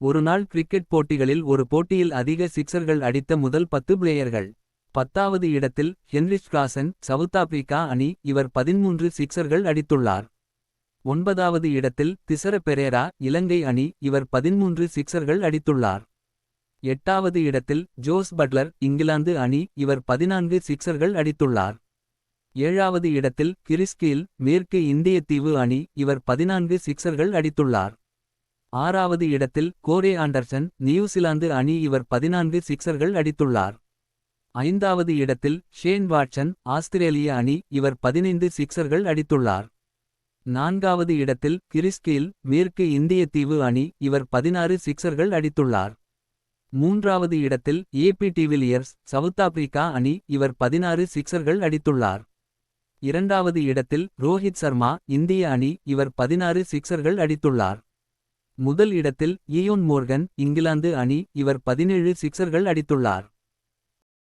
ஒருநாள் கிரிக்கெட் போட்டிகளில் ஒரு போட்டியில் அதிக சிக்சர்கள் அடித்த முதல் பத்து பிளேயர்கள். பத்தாவது இடத்தில் ஹென்ரிச் கிளாசன் சவுத் ஆப்பிரிக்கா அணி இவர் பதின்மூன்று சிக்சர்கள் அடித்துள்ளார். ஒன்பதாவது இடத்தில் திசர பெரேரா இலங்கை அணி இவர் பதின்மூன்று சிக்சர்கள் அடித்துள்ளார். எட்டாவது இடத்தில் ஜோஸ் பட்லர் இங்கிலாந்து அணி இவர் பதினான்கு சிக்சர்கள் அடித்துள்ளார். ஏழாவது இடத்தில் கிறிஸ்கீல் மேற்கு இந்திய தீவு அணி இவர் பதினான்கு சிக்சர்கள் அடித்துள்ளார். ஆறாவது இடத்தில் கோரே ஆண்டர்சன் நியூசிலாந்து அணி இவர் பதினான்கு சிக்சர்கள் அடித்துள்ளார். ஐந்தாவது இடத்தில் ஷேன் வாட்சன் ஆஸ்திரேலிய அணி இவர் பதினைந்து சிக்சர்கள் அடித்துள்ளார். நான்காவது இடத்தில் கிறிஸ்கீல் மேற்கு இந்திய தீவு அணி இவர் பதினாறு சிக்சர்கள் அடித்துள்ளார். மூன்றாவது இடத்தில் ஏபி டிவிலியர்ஸ் சவுத் ஆப்பிரிக்கா அணி இவர் பதினாறு சிக்சர்கள் அடித்துள்ளார். இரண்டாவது இடத்தில் ரோஹித் சர்மா இந்திய அணி இவர் பதினாறு சிக்சர்கள் அடித்துள்ளார். முதல் இடத்தில் இயோன் மோர்கன் இங்கிலாந்து அணி இவர் பதினேழு சிக்சர்கள் அடித்துள்ளார்.